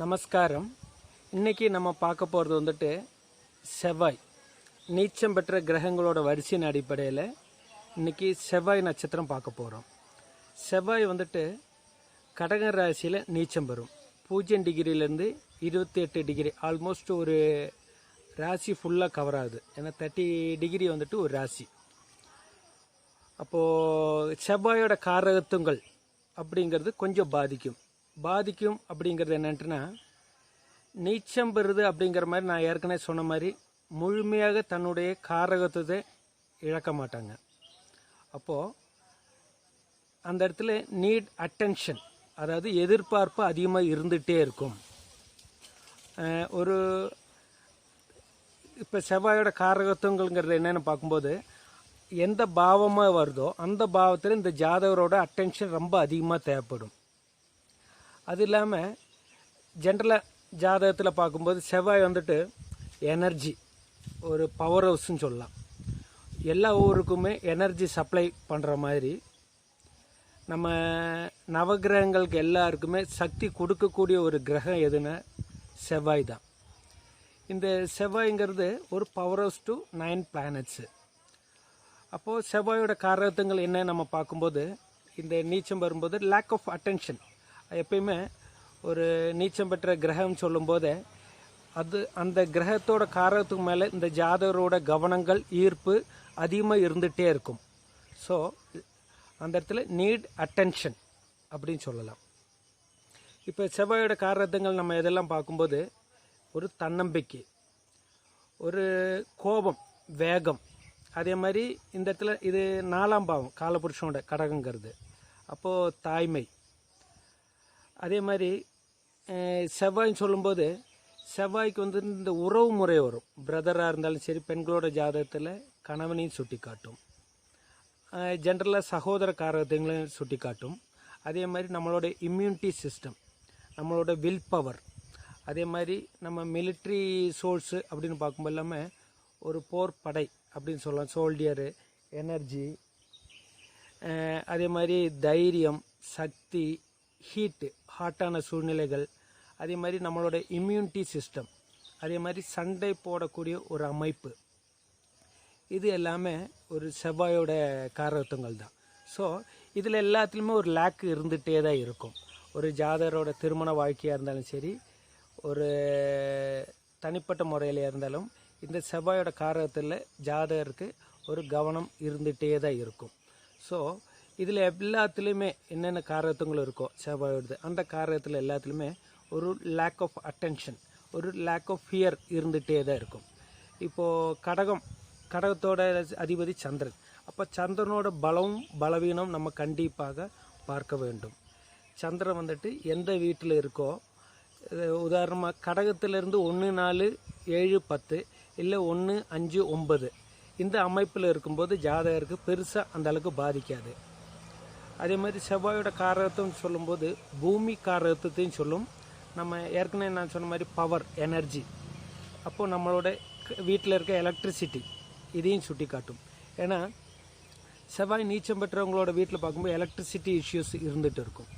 நமஸ்காரம். இன்னைக்கு நம்ம பார்க்க போகிறது வந்துட்டு செவ்வாய். நீச்சம் பெற்ற கிரகங்களோட வரிசையின் அடிப்படையில் இன்றைக்கி செவ்வாய் நட்சத்திரம் பார்க்க போகிறோம் செவ்வாய் வந்துட்டு கடக ராசியில் நீச்சம் பெறும். பூஜ்ஜியம் டிகிரிலேருந்து இருபத்தி எட்டு டிகிரி ஆல்மோஸ்ட் ஒரு ராசி ஃபுல்லாக கவர் ஆகுது. ஏன்னா தேர்ட்டி டிகிரி வந்துட்டு ஒரு ராசி. அப்போது செவ்வாயோட காரகத்துவங்கள் அப்படிங்கிறது கொஞ்சம் பாதிக்கும். பாதிக்கும் அப்படிங்கிறது என்னன்ட்டுனா நீச்சம் பெறுது அப்படிங்கிற மாதிரி நான் ஏற்கனவே சொன்ன மாதிரி முழுமையாக தன்னுடைய காரகத்துவத்தை இழக்க மாட்டாங்க. அப்போது அந்த இடத்துல நீட் அட்டென்ஷன் அதாவது எதிர்பார்ப்பு அதிகமாக இருந்துகிட்டே இருக்கும். ஒரு இப்போ செவ்வாயோட காரகத்துவங்கிறது என்னென்னு பார்க்கும்போது எந்த பாவமாக வருதோ அந்த பாவத்தில் இந்த ஜாதகரோட அட்டென்ஷன் ரொம்ப அதிகமாக தேவைப்படும். அது இல்லாமல் ஜென்ரலாக ஜாதகத்தில் பார்க்கும்போது செவ்வாய் வந்துட்டு எனர்ஜி ஒரு பவர் ஹவுஸ்ன்னு சொல்லலாம். எல்லா ஊருக்குமே எனர்ஜி சப்ளை பண்ணுற மாதிரி நம்ம நவகிரகங்களுக்கு எல்லாருக்குமே சக்தி கொடுக்கக்கூடிய ஒரு கிரகம் எதுன்னா செவ்வாய் தான். இந்த செவ்வாய்ங்கிறது ஒரு power house to nine planets அப்போது செவ்வாயோட காரகத்துங்கள் என்ன நம்ம பார்க்கும்போது இந்த நீச்சம் வரும்போது லேக் ஆஃப் அட்டென்ஷன் எப்பயுமே ஒரு நீச்சம் பெற்ற கிரகம் சொல்லும்போது அது அந்த கிரகத்தோட காரகத்துக்கு மேலே இந்த ஜாதகரோட கவனங்கள் ஈர்ப்பு அதிகமாக இருந்துகிட்டே இருக்கும். ஸோ அந்த இடத்துல நீட் அட்டென்ஷன் அப்படின்னு சொல்லலாம். இப்போ செவ்வாயோட காரகத்துங்கள் நம்ம இதெல்லாம் பார்க்கும்போது ஒரு தன்னம்பிக்கை ஒரு கோபம் வேகம். அதே மாதிரி இந்த இடத்துல இது நாலாம் பாவம் காலபுருஷனோட கடகங்கிறது. அப்போது தாய்மை அதே மாதிரி செவ்வாய்னு செவ்வாய்ன்னு சொல்லும்போது செவ்வாய்க்கு வந்து இந்த உறவு முறை வரும். பிரதராக இருந்தாலும் சரி பெண்களோட ஜாதகத்தில் கணவனையும் சுட்டி காட்டும் ஜென்ரலாக சகோதர காரகத்தையும் சுட்டி காட்டும் அதே மாதிரி நம்மளோட இம்யூனிட்டி சிஸ்டம் நம்மளோட வில் பவர் அதே மாதிரி நம்ம மிலிட்ரி சோர்ஸு அப்படின்னு பார்க்கும்போது இல்லாமல் ஒரு போர் படை அப்படின்னு சொல்லலாம். சோல்டியரு எனர்ஜி அதே மாதிரி தைரியம் சக்தி ஹீட்டு ஹாட்டான சூழ்நிலைகள் அதே மாதிரி நம்மளோட இம்யூனிட்டி சிஸ்டம் அதே மாதிரி சண்டை போடக்கூடிய ஒரு அமைப்பு. இது எல்லாமே ஒரு செவ்வாயோட காரகத்துவங்கள் தான். ஸோ இதில் எல்லாத்துலேயுமே ஒரு லேக் இருந்துகிட்டே தான் இருக்கும். ஒரு ஜாதகரோட திருமண வாழ்க்கையாக இருந்தாலும் சரி ஒரு தனிப்பட்ட முறையில் இருந்தாலும் இந்த செவ்வாயோட காரகத்தில் ஜாதகருக்கு ஒரு கவனம் இருந்துகிட்டே தான் இருக்கும். ஸோ இதில் எல்லாத்துலேயுமே என்னென்ன காரகத்துவங்கள் இருக்கோ செவ்வாயோடது அந்த காரகத்தில் எல்லாத்துலேயுமே ஒரு லேக் ஆஃப் அட்டென்ஷன் ஒரு லேக் ஆஃப் ஃபியர் இருந்துகிட்டே தான் இருக்கும். இப்போது கடகம் கடகத்தோட அதிபதி சந்திரன். அப்போ சந்திரனோட பலம் பலவீனம் நம்ம கண்டிப்பாக பார்க்க வேண்டும். சந்திரன் வந்துட்டு எந்த வீட்டில் இருக்கோ உதாரணமாக கடகத்திலேருந்து ஒன்று நாலு ஏழு பத்து இல்லை ஒன்று அஞ்சு ஒம்பது இந்த அமைப்பில் இருக்கும்போது ஜாதகருக்கு பெருசாக அந்தளவுக்கு பாதிக்காது. அதே மாதிரி செவ்வாயோட காரகத்துவம் சொல்லும்போது பூமி காரகத்தையும் சொல்லும். நம்ம ஏற்கனவே நான் சொன்ன மாதிரி பவர் எனர்ஜி அப்போது நம்மளோட வீட்டில் இருக்க எலக்ட்ரிசிட்டி இதையும் சுட்டி காட்டும் ஏன்னா செவ்வாய் நீச்சம் பெற்றவங்களோட வீட்டில் பார்க்கும்போது எலக்ட்ரிசிட்டி இஷ்யூஸ் இருந்துகிட்டு இருக்கும்.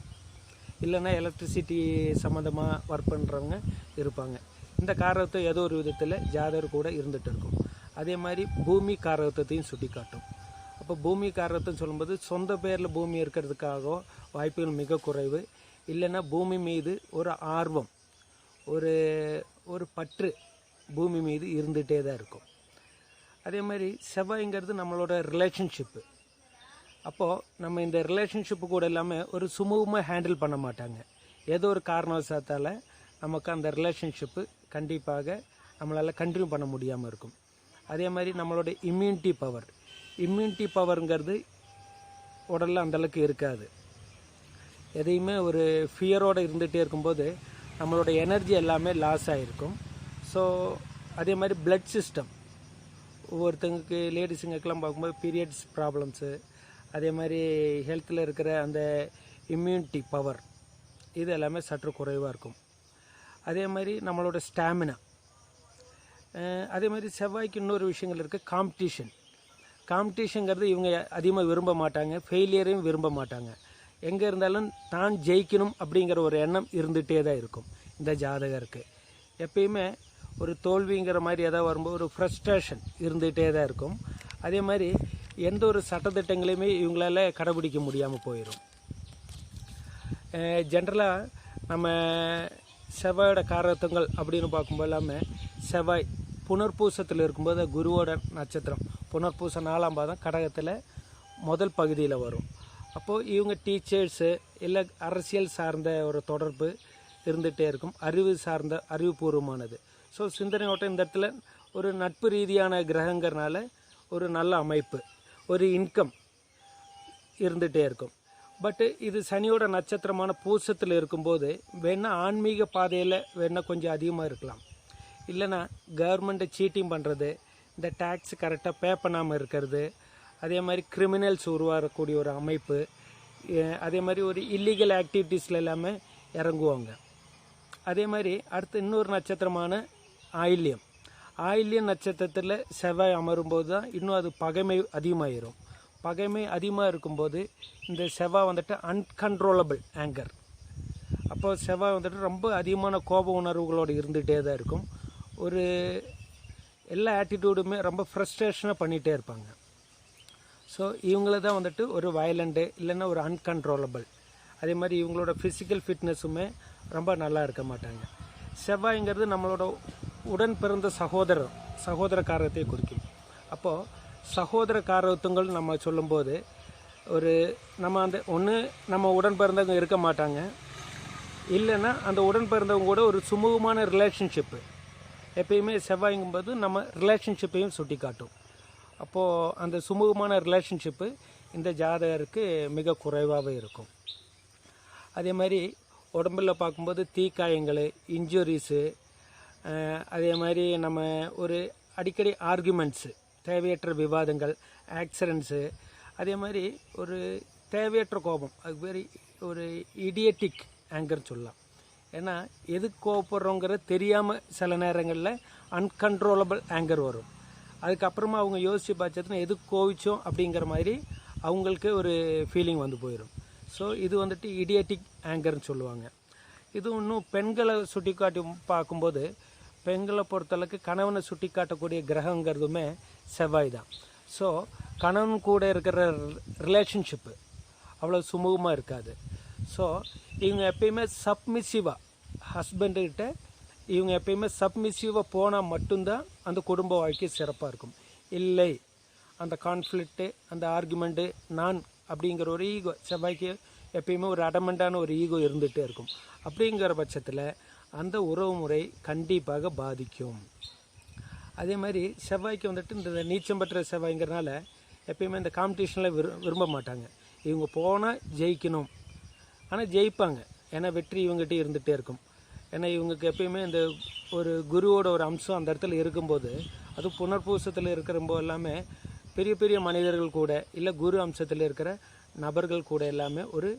இல்லைன்னா எலக்ட்ரிசிட்டி சம்மந்தமாக ஒர்க் பண்ணுறவங்க இருப்பாங்க. இந்த காரகத்தை ஏதோ ஒரு விதத்தில் ஜாதகர் கூட இருந்துகிட்டு இருக்கும். அதே மாதிரி பூமி காரகத்தையும் சுட்டி காட்டும் அப்போ பூமி காரணத்துன்னு சொல்லும்போது சொந்த பேரில் பூமி இருக்கிறதுக்காக வாய்ப்புகள் மிக குறைவு. இல்லைன்னா பூமி மீது ஒரு ஆர்வம் ஒரு ஒரு பற்று பூமி மீது இருந்துகிட்டே தான் இருக்கும். அதே மாதிரி செவ்வாய்ங்கிறது நம்மளோட ரிலேஷன்ஷிப்பு அப்போது நம்ம இந்த ரிலேஷன்ஷிப்பு கூட இல்லாமல் ஒரு சுமூகமாக ஹேண்டில் பண்ண மாட்டாங்க. ஏதோ ஒரு காரணவசத்தால் நமக்கு அந்த ரிலேஷன்ஷிப்பு கண்டிப்பாக நம்மளால் கண்டினியூ பண்ண முடியாமல் இருக்கும். அதே மாதிரி நம்மளோட இம்யூனிட்டி பவர் இம்யூனிட்டி பவருங்கிறது உடலில் அந்தளவுக்கு இருக்காது. எதையுமே ஒரு ஃபியரோடு இருந்துகிட்டே இருக்கும்போது நம்மளோட எனர்ஜி எல்லாமே லாஸ் ஆகிருக்கும் ஸோ அதே மாதிரி பிளட் சிஸ்டம் ஒவ்வொருத்தங்களுக்கு லேடிஸுங்களுக்கெல்லாம் பார்க்கும்போது பீரியட்ஸ் ப்ராப்ளம்ஸு அதே மாதிரி ஹெல்த்தில் இருக்கிற அந்த இம்யூனிட்டி பவர் இது எல்லாமே சற்று குறைவாக இருக்கும். அதே மாதிரி நம்மளோட ஸ்டாமினா அதே மாதிரி செவ்வாய்க்கு இன்னொரு விஷயங்கள் இருக்குது காம்படிஷன் காம்படிஷனுங்கிறது இவங்க அதிகமாக விரும்ப மாட்டாங்க. ஃபெயிலியரையும் விரும்ப மாட்டாங்க. எங்கே இருந்தாலும் தான் ஜெயிக்கணும் அப்படிங்கிற ஒரு எண்ணம் இருந்துகிட்டே தான் இருக்கும். இந்த ஜாதகருக்கு. எப்பயுமே ஒரு தோல்விங்கிற மாதிரி ஏதாவது வரும்போது ஒரு ஃப்ரஸ்ட்ரேஷன் இருந்துகிட்டே தான் இருக்கும். அதே மாதிரி எந்த ஒரு சட்டத்திட்டங்களையுமே இவங்களால கடைபிடிக்க முடியாமல் போயிடும் ஜென்ரலாக நம்ம செவ்வாயோட காரகத்துவங்கள் அப்படின்னு பார்க்கும்போது எல்லாமே செவ்வாய் புனர்பூசத்தில் இருக்கும்போது குருவோட நட்சத்திரம். புனர்பூச நாலாம் பாதம் கடகத்தில் முதல் பகுதியில் வரும். அப்போது இவங்க டீச்சர்ஸு இல்லை அரசியல் சார்ந்த ஒரு தொடர்பு இருந்துகிட்டே இருக்கும். அறிவு சார்ந்த அறிவுபூர்வமானது. ஸோ சிந்தனை ஓட்டம் இந்த இடத்துல ஒரு நட்பு ரீதியான கிரகங்கிறனால ஒரு நல்ல அமைப்பு ஒரு இன்கம் இருந்துகிட்டே இருக்கும். பட்டு இது சனியோட நட்சத்திரமான பூசத்தில் இருக்கும்போது வேணால் ஆன்மீக பாதையில் வேணால் கொஞ்சம் அதிகமாக இருக்கலாம். இல்லைன்னா கவர்மெண்ட்டை சீட்டிங் பண்ணுறது இந்த டேக்ஸ் கரெக்டாக பே பண்ணாமல் இருக்கிறது. அதே மாதிரி கிரிமினல்ஸ் உருவாகக்கூடிய ஒரு அமைப்பு. அதே மாதிரி ஒரு இல்லீகல் ஆக்டிவிட்டீஸில் எல்லாமே இறங்குவாங்க. அதே மாதிரி அடுத்து இன்னொரு நட்சத்திரமான ஆயில்யம். ஆயில்யம் நட்சத்திரத்தில் செவ்வாய் அமரும்போது தான் இன்னும் அது பகைமை அதிகமாகிடும் பகைமை அதிகமாக இருக்கும்போது இந்த செவ்வாய் வந்துட்டு அன்கன்ட்ரோலபிள் ஆங்கர் அப்போது செவ்வாய் வந்துட்டு ரொம்ப அதிகமான கோப உணர்வுகளோடு இருந்துகிட்டே தான் இருக்கும். ஒரு எல்லா ஆட்டிடியூடுமே ரொம்ப ஃப்ரஸ்ட்ரேஷனாக பண்ணிகிட்டே இருப்பாங்க. ஸோ இவங்கள தான் வந்துட்டு ஒரு வயலண்ட்டு இல்லைன்னா ஒரு அன்கன்ட்ரோலபிள் அதே மாதிரி இவங்களோட ஃபிசிக்கல் ஃபிட்னஸுமே ரொம்ப நல்லா இருக்க மாட்டாங்க. செவ்வாய்ங்கிறது நம்மளோட உடன் பிறந்த சகோதரர் சகோதர காரத்தை குறிக்கும். அப்போது சகோதர காரத்துவங்கள் நம்ம சொல்லும்போது ஒரு நம்ம அந்த ஒன்று நம்ம உடன் பிறந்தவங்க இருக்க மாட்டாங்க. இல்லைன்னா அந்த உடன் பிறந்தவங்க கூட ஒரு சுமூகமான ரிலேஷன்ஷிப்பு எப்பயுமே செவ்வாய்ங்கும்போது நம்ம ரிலேஷன்ஷிப்பையும் சுட்டி காட்டும் அப்போது அந்த சுமூகமான ரிலேஷன்ஷிப்பு இந்த ஜாதகருக்கு மிக குறைவாகவே இருக்கும். அதே மாதிரி உடம்பில் பார்க்கும்போது தீக்காயங்கள் இன்ஜுரிஸு அதே மாதிரி நம்ம ஒரு அடிக்கடி ஆர்குமெண்ட்ஸு தேவையற்ற விவாதங்கள் ஆக்சிடென்ட்ஸு அதே மாதிரி ஒரு தேவையற்ற கோபம் அது மாதிரி ஒரு இடியட்டிக் ஆங்கர் சொல்லலாம். ஏன்னா எதுக்கு கோவப்படுறோங்கிறது தெரியாமல் சில நேரங்களில் அன்கன்ட்ரோலபிள் ஆங்கர் வரும். அதுக்கப்புறமா அவங்க யோசித்து பார்த்ததுன்னா எதுக்கு கோவிச்சோம் அப்படிங்கிற மாதிரி அவங்களுக்கு ஒரு ஃபீலிங் வந்து போயிடும் ஸோ இது வந்துட்டு இடியட்டிக் ஆங்கர்னு சொல்லுவாங்க. இது இன்னும் பெண்களை சுட்டி காட்டி பார்க்கும்போது பெண்களை பொறுத்தளவுக்கு கணவனை சுட்டி காட்டக்கூடிய கிரகங்கிறதுமே செவ்வாய் தான் ஸோ கணவன் கூட இருக்கிற ரிலேஷன்ஷிப்பு அவ்வளோ சுமூகமாக இருக்காது. ஸோ இவங்க எப்பயுமே சப்மிசிவாக ஹஸ்பண்டுக்கிட்ட இவங்க எப்பயுமே சப்மிசிவாக போனால் மட்டும்தான் அந்த குடும்ப வாழ்க்கை சிறப்பாக இருக்கும். இல்லை அந்த கான்ஃப்ளிக்ட்டு அந்த ஆர்குமெண்ட்டு நான் அப்படிங்கிற ஒரு ஈகோ செவ்வாய்க்கு எப்பயுமே ஒரு அடமெண்டான ஒரு ஈகோ இருந்துகிட்டே இருக்கும். அப்படிங்கிற பட்சத்தில் அந்த உறவு முறை கண்டிப்பாக பாதிக்கும். அதே மாதிரி செவ்வாய்க்கு வந்துட்டு இந்த நீச்சம் பெற்ற செவ்வாய்ங்கிறனால எப்பயுமே இந்த காம்படிஷனில் விரு விரும்ப மாட்டாங்க. இவங்க போனால் ஜெயிக்கணும். ஆனால் ஜெயிப்பாங்க. ஏன்னா வெற்றி இவங்ககிட்ட இருந்துகிட்டே இருக்கும். ஏன்னா இவங்களுக்கு எப்பயுமே இந்த ஒரு குருவோட ஒரு அம்சம் அந்த இடத்துல இருக்கும்போது அது புனர்பூசத்தில் இருக்கிறப்போ எல்லாமே பெரிய பெரிய மனிதர்கள் கூட இல்லை குரு அம்சத்தில் இருக்கிற நபர்கள் கூட எல்லாமே ஒரு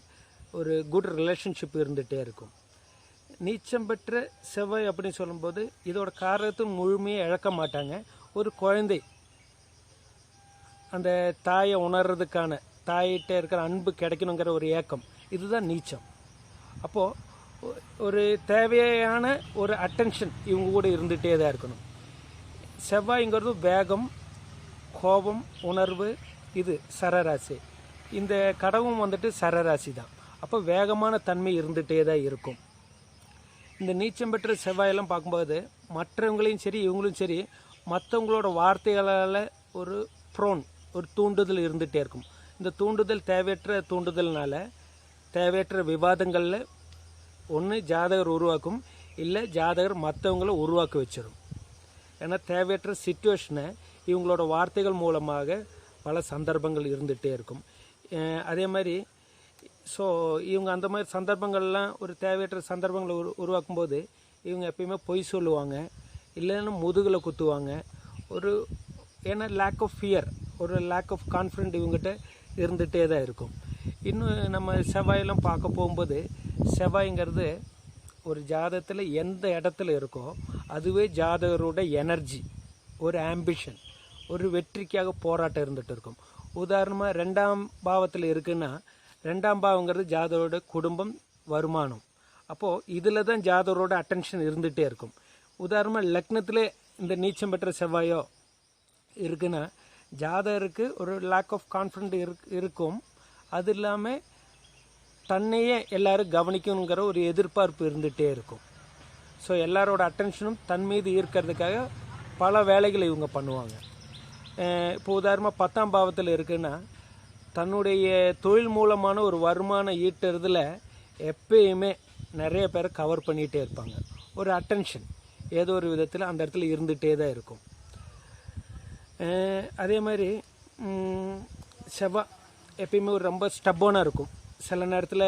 ஒரு குட் ரிலேஷன்ஷிப் இருந்துகிட்டே இருக்கும். நீச்சம் பெற்ற செவ்வாய் அப்படின்னு சொல்லும்போது இதோட காரணத்தை முழுமையாக இழக்க மாட்டாங்க. ஒரு குழந்தை அந்த தாயை உணர்றதுக்கான தாயிட்ட இருக்கிற அன்பு கிடைக்கணுங்கிற ஒரு ஏக்கம். இதுதான் நீச்சம். அப்போது ஒரு தேவையான ஒரு அட்டென்ஷன் இவங்க கூட இருந்துகிட்டே தான் இருக்கணும். செவ்வாய்ங்கிறது வேகம் கோபம் உணர்வு இது சரராசி. இந்த கடவும் வந்துட்டு சரராசி தான். அப்போ வேகமான தன்மை இருந்துகிட்டே தான் இருக்கும். இந்த நீச்சம் பெற்ற செவ்வாயெல்லாம் பார்க்கும்போது மற்றவங்களையும் சரி இவங்களும் சரி மற்றவங்களோட வார்த்தைகளால் ஒரு ப்ரோன் ஒரு தூண்டுதல் இருந்துகிட்டே இருக்கும். இந்த தூண்டுதல் தேவையற்ற தூண்டுதல்னால தேவையற்ற விவாதங்களில் ஒன்று ஜாதகர் உருவாக்கும் இல்லை ஜாதகர் மற்றவங்கள உருவாக்கி வச்சிடும் ஏன்னா தேவையற்ற சுச்சுவேஷனை இவங்களோட வார்த்தைகள் மூலமாக பல சந்தர்ப்பங்கள் இருந்துகிட்டே இருக்கும். அதே மாதிரி ஸோ இவங்க அந்த மாதிரி சந்தர்ப்பங்கள்லாம் ஒரு தேவையற்ற சந்தர்ப்பங்களை உரு உருவாக்கும் போது இவங்க எப்பயுமே பொய் சொல்லுவாங்க இல்லைன்னா முதுகில் குத்துவாங்க. ஒரு ஏன்னா லேக் ஆஃப் ஃபியர் ஒரு லேக் ஆஃப் கான்ஃபிடென்ட் இவங்ககிட்ட இருந்துகிட்டே தான் இருக்கும். இன்னும் நம்ம செவ்வாயெல்லாம் பார்க்க போகும்போது செவ்வாய்ங்கிறது ஒரு ஜாதகத்தில் எந்த இடத்துல இருக்கோ அதுவே ஜாதகரோட எனர்ஜி ஒரு ஆம்பிஷன் ஒரு வெற்றிக்காக போராட்டம் இருந்துகிட்டு இருக்கும். உதாரணமாக ரெண்டாம் பாவத்தில் இருக்குன்னா ரெண்டாம் பாவங்கிறது ஜாதகரோட குடும்பம் வருமானம். அப்போது இதில் தான் ஜாதகரோட அட்டென்ஷன் இருந்துகிட்டே இருக்கும். உதாரணமாக லக்னத்திலே இந்த நீச்சம் பெற்ற செவ்வாயோ இருக்குன்னா ஜாதகருக்கு ஒரு லேக் ஆஃப் கான்ஃபிடென்ட் இருக்கும். அது இல்லாமல் தன்னையே எல்லாரும் கவனிக்கணுங்கிற ஒரு எதிர்பார்ப்பு இருந்துகிட்டே இருக்கும். ஸோ எல்லாரோட அட்டென்ஷனும் தன் மீது ஈர்க்கிறதுக்காக பல வேலைகளை இவங்க பண்ணுவாங்க. இப்போ உதாரணமாக பத்தாம் பாவத்தில் இருக்குன்னா தன்னுடைய தொழில் மூலமான ஒரு வருமானம் ஈட்டுறதுல எப்பயுமே நிறைய பேரை கவர் பண்ணிகிட்டே இருப்பாங்க. ஒரு அட்டென்ஷன் ஏதோ ஒரு விதத்தில் அந்த இடத்துல இருந்துகிட்டே தான் இருக்கும். அதே மாதிரி செவ்வாய் எப்பயுமே ஒரு ரொம்ப ஸ்டப்போனாக இருக்கும். சில நேரத்தில்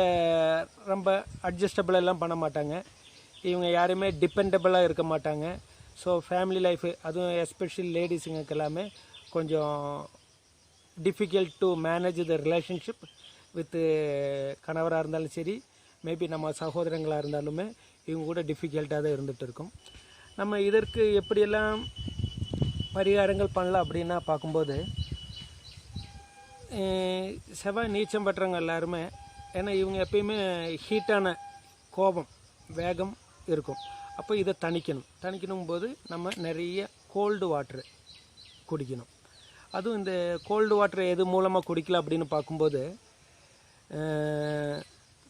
ரொம்ப அட்ஜஸ்டபிள் எல்லாம் பண்ண மாட்டாங்க. இவங்க யாருமே டிபெண்டபிளாக இருக்க மாட்டாங்க. ஸோ ஃபேமிலி லைஃபு அதுவும் எஸ்பெஷலி லேடிஸுங்களுக்கு எல்லாமே கொஞ்சம் difficult to manage the relationship with கணவராக இருந்தாலும் சரி மேபி நம்ம சகோதரங்களாக இருந்தாலுமே இவங்க கூட டிஃபிகல்ட்டாக தான் இருந்துகிட்டு இருக்கும். நம்ம இதற்கு எப்படியெல்லாம் பரிகாரங்கள் பண்ணலாம் அப்படின்னா பார்க்கும்போது செவ்வாய் நீச்சம் பெற்றவங்க எல்லாருமே ஏன்னா இவங்க எப்பயுமே ஹீட்டான கோபம் வேகம் இருக்கும். அப்போ இதை தணிக்கணும். தணிக்கணும் போது நம்ம நிறைய கோல்டு வாட்ரு குடிக்கணும். அதுவும் இந்த கோல்டு வாட்டர் எது மூலமாக குடிக்கலாம் அப்படின்னு பார்க்கும்போது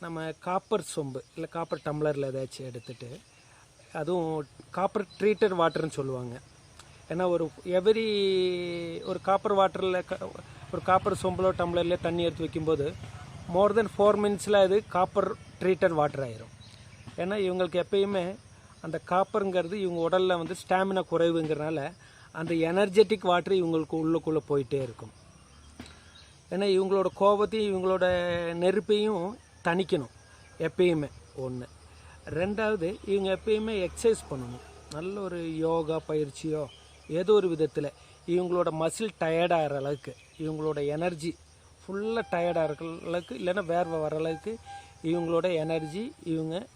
நம்ம காப்பர் சொம்பு இல்லை காப்பர் டம்ளரில் ஏதாச்சும் எடுத்துகிட்டு அதுவும் காப்பர் ட்ரீட்டட் வாட்டர்னு சொல்லுவாங்க. ஏன்னா ஒரு எவரி ஒரு காப்பர் வாட்டரில் ஒரு காப்பர் சொம்பலோ டம்ளர்லேயே தண்ணி எடுத்து வைக்கும்போது மோர் தென் ஃபோர் மினிட்ஸில் அது காப்பர் ட்ரீட்டட் வாட்டர் ஆயிரும். ஏன்னா இவங்களுக்கு எப்பயுமே அந்த காப்பருங்கிறது இவங்க உடலில் வந்து ஸ்டாமினா குறைவுங்கிறனால அந்த எனர்ஜெட்டிக் வாட்டர் இவங்களுக்கு உள்ளுக்குள்ளே போயிட்டே இருக்கும். ஏன்னா இவங்களோட கோபத்தையும் இவங்களோட நெருப்பையும் தணிக்கணும் எப்பயுமே ஒன்று ரெண்டாவது இவங்க எப்பயுமே எக்ஸசைஸ் பண்ணணும். நல்ல ஒரு யோகா பயிற்சியோ ஏதோ ஒரு விதத்தில் இவங்களோட மசில் டயர்டாகிற அளவுக்கு இவங்களோட எனர்ஜி ஃபுல்லாக டயர்டாக இருக்கிற அளவுக்கு இல்லைன்னா வேர்வை வர அளவுக்கு இவங்களோட எனர்ஜி இவங்க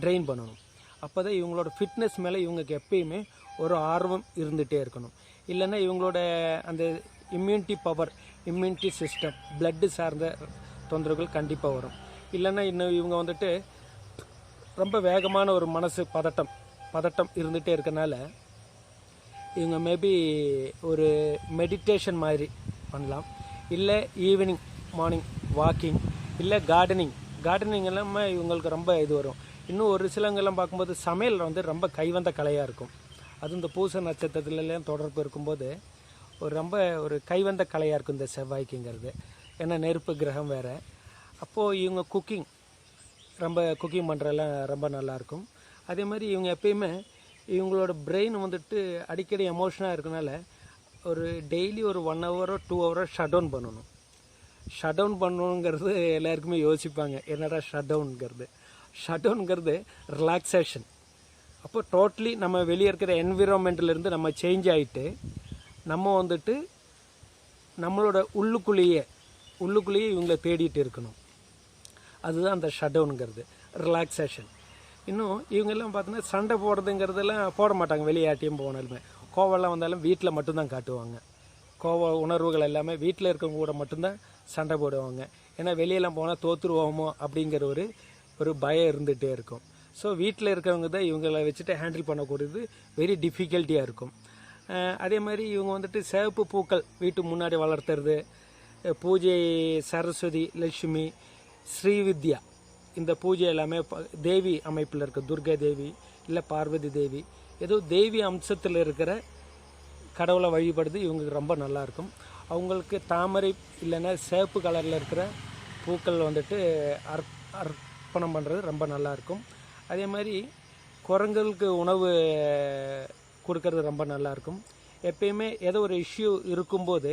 ட்ரெயின் பண்ணணும். அப்போ தான் இவங்களோட ஃபிட்னஸ் மேலே இவங்களுக்கு எப்பயுமே ஒரு ஆர்வம் இருந்துகிட்டே இருக்கணும். இல்லைன்னா இவங்களோட அந்த immunity power immunity system blood சார்ந்த தொந்தரவுகள் கண்டிப்பாக வரும். இல்லைன்னா இன்னும் இவங்க வந்துட்டு ரொம்ப வேகமான ஒரு மனசு பதட்டம் பதட்டம் இருந்துகிட்டே இருக்கனால இவங்க மேபி ஒரு மெடிடேஷன் மாதிரி பண்ணலாம். இல்லை ஈவினிங் மார்னிங் வாக்கிங் இல்லை கார்டனிங் கார்டனிங் எல்லாமே இவங்களுக்கு ரொம்ப இது வரும். இன்னும் ஒரு சிலங்கெல்லாம் பார்க்கும்போது சமையல் வந்து ரொம்ப கைவந்த கலையாக இருக்கும். அதுவும் இந்த பூச நட்சத்திரத்துலலாம் தொடர்பு இருக்கும்போது ஒரு ரொம்ப ஒரு கைவந்த கலையாக இருக்கும் இந்த செவ்வாய்க்குங்கிறது. ஏன்னா நெருப்பு கிரகம் வேறு. அப்போது இவங்க குக்கிங் ரொம்ப குக்கிங் பண்ணுறதெல்லாம் ரொம்ப நல்லாயிருக்கும் அதே மாதிரி இவங்க எப்பயுமே இவங்களோட பிரெயின் வந்துட்டு அடிக்கடி எமோஷனாக இருக்கனால ஒரு டெய்லி ஒரு ஒன் ஹவரோ டூ ஹவரோ ஷட் டவுன் பண்ணணும். ஷட் டவுன் பண்ணணுங்கிறது எல்லாருக்குமே யோசிப்பாங்க. என்னடா ஷட் டவுனுங்கிறது ஷட் டவுனுங்கிறது ரிலாக்ஸேஷன் அப்போ டோட்டலி நம்ம வெளியே இருக்கிற என்விரான்மெண்ட்லேருந்து நம்ம சேஞ்ச் ஆகிட்டு நம்ம வந்துட்டு நம்மளோட உள்ளுக்குள்ளேயே உள்ளுக்குள்ளேயே இவங்களை தேடிட்டு இருக்கணும். அதுதான் அந்த ஷட் டவுனுங்கிறது ரிலாக்ஸேஷன் இன்னும் இவங்கெல்லாம் பார்த்தீங்கன்னா சண்டை போடுறதுங்கிறதெல்லாம் போட மாட்டாங்க. வெளியாட்டியும் போனாலுமே. கோவம்லாம் வந்தாலும் வீட்டில் மட்டும்தான் காட்டுவாங்க. கோவ உணர்வுகள் எல்லாமே வீட்டில் இருக்கவங்க கூட மட்டும்தான் சண்டை போடுவாங்க. ஏன்னா வெளியெல்லாம் போனால் தோற்றுருவோமோ அப்படிங்கிற ஒரு ஒரு பயம் இருந்துகிட்டே இருக்கும். ஸோ வீட்டில் இருக்கவங்க தான் இவங்களை வச்சுட்டு ஹேண்டில் பண்ணக்கூடியது வெரி டிஃபிகல்ட்டியாக இருக்கும். அதே மாதிரி இவங்க வந்துட்டு சிவப்பு பூக்கள் வீட்டு முன்னாடி வளர்த்துறது பூஜை சரஸ்வதி லட்சுமி ஸ்ரீவித்யா இந்த பூஜை எல்லாமே தேவி அமைப்பில் இருக்க துர்கா தேவி இல்லை பார்வதி தேவி ஏதோ தேவி அம்சத்தில் இருக்கிற கடவுளை வழிபடுறது இவங்களுக்கு ரொம்ப நல்லாயிருக்கும் அவங்களுக்கு தாமரை இல்லைன்னா சிவப்பு கலரில் இருக்கிற பூக்கள் வந்துட்டு அர்ப் அர்ப்பணம் பண்ணுறது ரொம்ப நல்லாயிருக்கும் அதே மாதிரி குரங்குகளுக்கு உணவு கொடுக்கறது ரொம்ப நல்லா இருக்கும். எப்பயுமே ஏதோ ஒரு இஷ்யூ இருக்கும்போது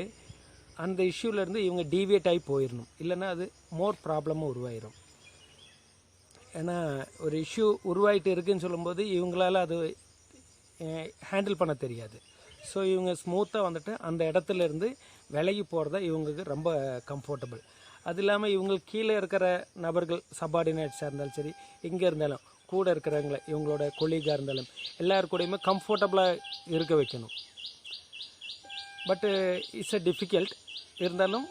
அந்த இஷ்யூலேருந்து இவங்க டீவியேட் ஆகி போயிடணும் இல்லைன்னா அது மோர் ப்ராப்ளமும் உருவாயிரும். ஏன்னா ஒரு இஷ்யூ உருவாகிட்டு இருக்குன்னு சொல்லும்போது இவங்களால அது ஹேண்டில் பண்ண தெரியாது. ஸோ இவங்க ஸ்மூத்தாக வந்துட்டு அந்த இடத்துல இருந்து விலகி போகிறத இவங்களுக்கு ரொம்ப கம்ஃபர்டபுள் அது இல்லாமல் இவங்களுக்கு கீழே இருக்கிற நபர்கள் சபார்டினேட்ஸாக இருந்தாலும் சரி எங்கே இருந்தாலும் கூட இருக்கிறவங்கள இவங்களோட கொலீகாக இருந்தாலும் எல்லார் கூடயுமே கம்ஃபர்டபுளாக இருக்க வைக்கணும். பட்டு இட்ஸ் எ டிஃபிகல்ட் இருந்தாலும்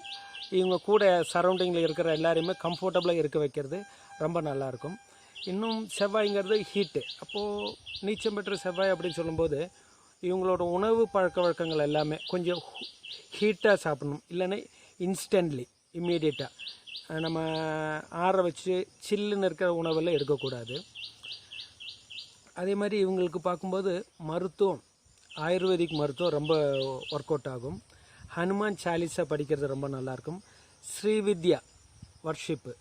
இவங்க கூட சரௌண்டிங்கில் இருக்கிற எல்லாரையுமே கம்ஃபர்டபுளாக இருக்க வைக்கிறது ரொம்ப நல்லாயிருக்கும். இன்னும் செவ்வாய்ங்கிறது ஹீட்டு அப்போது நீச்சம் பெற்ற செவ்வாய் அப்படின்னு சொல்லும்போது இவங்களோட உணவு பழக்க வழக்கங்கள் எல்லாமே கொஞ்சம் ஹீட்டாக சாப்பிடணும். இல்லைன்னா இன்ஸ்டன்ட்லி இம்மீடியட்டாக நம்ம ஆற வச்சு சில்லுன்னு இருக்கிற உணவெல்லாம் எடுக்கக்கூடாது. அதே மாதிரி இவங்களுக்கு பார்க்கும்போது மருத்துவம் ஆயுர்வேதிக் மருத்துவம் ரொம்ப ஒர்க் அவுட் ஆகும். ஹனுமான் சாலிசா படிக்கிறது ரொம்ப நல்லாயிருக்கும். ஸ்ரீவித்யா வர்ஷிப்பு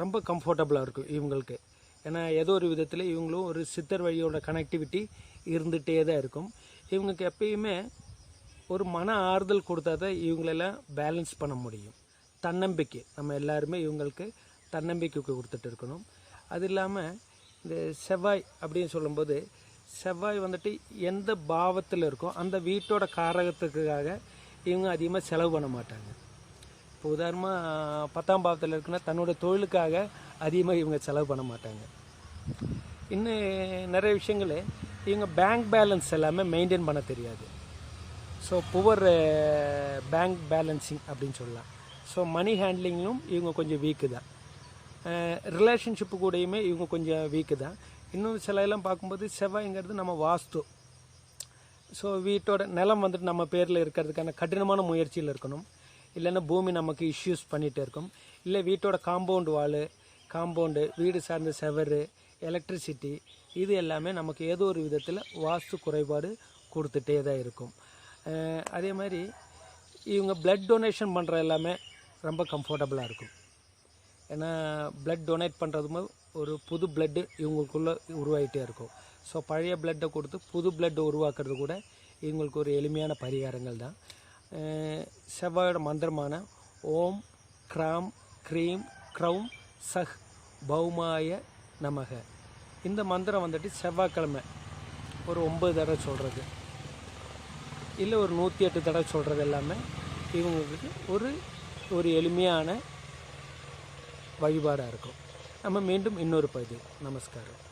ரொம்ப கம்ஃபர்டபுளாக இருக்கும் இவங்களுக்கு. ஏன்னா ஏதோ ஒரு விதத்தில் இவங்களும் ஒரு சித்தர் வழியோட கனெக்டிவிட்டி இருந்துகிட்டே தான் இருக்கும். இவங்களுக்கு எப்பயுமே ஒரு மன ஆறுதல் கொடுத்தா தான் இவங்களெல்லாம் பேலன்ஸ் பண்ண முடியும். தன்னம்பிக்கை. நம்ம எல்லாருமே இவங்களுக்கு தன்னம்பிக்கை கொடுத்துட்டு இருக்கணும். அது இல்லாமல் இந்த செவ்வாய் அப்படின்னு சொல்லும்போது செவ்வாய் வந்துட்டு எந்த பாவத்தில் இருக்கோ அந்த வீட்டோட காரகத்துக்காக இவங்க அதிகமாக செலவு பண்ண மாட்டாங்க. இப்போ உதாரணமாக பத்தாம் பாவத்தில் இருக்குன்னா தன்னோட தொழிலுக்காக அதிகமாக இவங்க செலவு பண்ண மாட்டாங்க. இன்னும் நிறைய விஷயங்கள் இவங்க பேங்க் பேலன்ஸ் எல்லாமே மெயின்டைன் பண்ண தெரியாது. ஸோ புவர் பேங்க் பேலன்சிங் அப்படின்னு சொல்லலாம். ஸோ மணி ஹேண்ட்லிங்கும் இவங்க கொஞ்சம் வீக்கு தான். Eh, ரிலேஷன்ஷிப்பு கூடயுமே இவங்க கொஞ்சம் வீக்கு தான். இன்னும் சில எல்லாம் பார்க்கும்போது செவ்வாய்ங்கிறது நம்ம வாஸ்து. ஸோ வீட்டோட நிலம் வந்துட்டு நம்ம பேரில் இருக்கிறதுக்கான கடினமான முயற்சியில் இருக்கணும். இல்லைன்னா பூமி நமக்கு இஷ்யூஸ் பண்ணிகிட்டே இருக்கும். இல்லை வீட்டோட காம்பவுண்டு வால் காம்பவுண்டு வீடு சார்ந்த செவரு எலக்ட்ரிசிட்டி இது எல்லாமே நமக்கு ஏதோ ஒரு விதத்தில் வாஸ்து குறைபாடு கொடுத்துட்டே தான் இருக்கும். அதே மாதிரி இவங்க பிளட் டொனேஷன் பண்ணுற எல்லாமே ரொம்ப கம்ஃபர்டபுளாக இருக்கும். ஏன்னா பிளட் டொனேட் பண்ணுறது ஒரு புது பிளட்டு இவங்களுக்குள்ளே உருவாகிட்டே இருக்கும். ஸோ பழைய பிளட்டை கொடுத்து புது பிளட் உருவாக்குறது கூட இவங்களுக்கு ஒரு எளிமையான பரிகாரங்கள் தான். செவ்வாயோட மந்திரமான ஓம் கிராம் க்ரீம் க்ரௌம் சஹ் பௌமாய நமக. இந்த மந்திரம் வந்துட்டு செவ்வாய்க்கிழமை ஒரு ஒம்பது தடவை சொல்கிறது இல்லை ஒரு நூற்றி எட்டு தடவை சொல்கிறது எல்லாமே இவங்களுக்கு ஒரு ஒரு எளிமையான வழிபாடாக இருக்கும். நம்ம மீண்டும் இன்னொரு பதிவு நமஸ்காரம்.